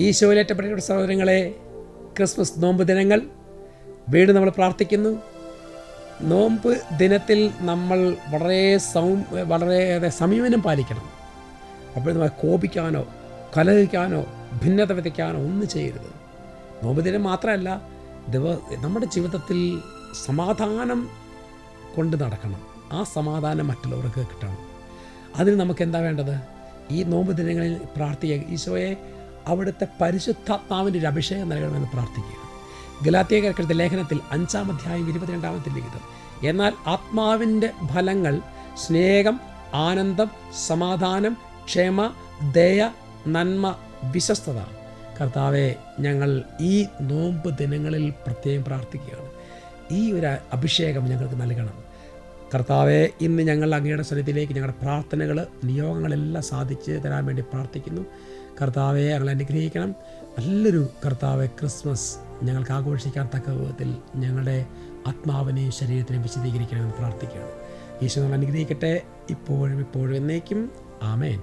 ഈശോയിലേറ്റപ്പെട്ട സഹോദരങ്ങളെ ക്രിസ്മസ് നോമ്പ് ദിനങ്ങൾ വീണ്ടും നമ്മൾ പ്രാർത്ഥിക്കുന്നു. നോമ്പ് ദിനത്തിൽ നമ്മൾ വളരെ സൗ വളരെ സംയമനം പാലിക്കണം. അപ്പോൾ നമ്മൾ കോപിക്കാനോ കലഹിക്കാനോ ഭിന്നത വിതയ്ക്കാനോ ഒന്നും ചെയ്യരുത്. നോമ്പ് ദിനം മാത്രമല്ല ദിവ നമ്മുടെ ജീവിതത്തിൽ സമാധാനം കൊണ്ട് നടക്കണം. ആ സമാധാനം മറ്റുള്ളവർക്ക് കിട്ടണം. അതിന് നമുക്ക് എന്താ വേണ്ടത്? ഈ നോമ്പ് ദിനങ്ങളിൽ പ്രാർത്ഥിക്കുക. ഈശോയെ അവിടുത്തെ പരിശുദ്ധാത്മാവിന്റെ ഒരു അഭിഷേകം നൽകണമെന്ന് പ്രാർത്ഥിക്കുക. ഗലാത്തിയകർക്കെടുത്ത ലേഖനത്തിൽ അഞ്ചാം അധ്യായം ഇരുപത്തിരണ്ടാമത്തെ ലിഖിതം. എന്നാൽ ആത്മാവിന്റെ ഫലങ്ങൾ സ്നേഹം ആനന്ദം സമാധാനം ക്ഷമ ദയ നന്മ വിശ്വസ്തത. കർത്താവെ ഞങ്ങൾ ഈ നോമ്പ് ദിനങ്ങളിൽ പ്രത്യേകം പ്രാർത്ഥിക്കുകയാണ്. ഈ ഒരു അഭിഷേകം ഞങ്ങൾക്ക് നൽകണം. കർത്താവെ ഇന്ന് ഞങ്ങൾ അങ്ങയുടെ സന്നിധിയിലേക്ക് ഞങ്ങളുടെ പ്രാർത്ഥനകൾ നിയോഗങ്ങളെല്ലാം സാധിച്ച് തരാൻ വേണ്ടി പ്രാർത്ഥിക്കുന്നു. കർത്താവെ ഞങ്ങൾ അനുഗ്രഹിക്കണം. നല്ലൊരു കർത്താവെ ക്രിസ്മസ് ഞങ്ങൾക്ക് ആഘോഷിക്കാൻ തക്ക വിധത്തിൽ ഞങ്ങളുടെ ആത്മാവിനെയും ശരീരത്തിനെയും വിശദീകരിക്കണമെന്ന് പ്രാർത്ഥിക്കുകയാണ്. ഈശോ നമ്മൾ അനുഗ്രഹിക്കട്ടെ. ഇപ്പോഴും ഇപ്പോഴും എന്നേക്കും. ആമേൻ.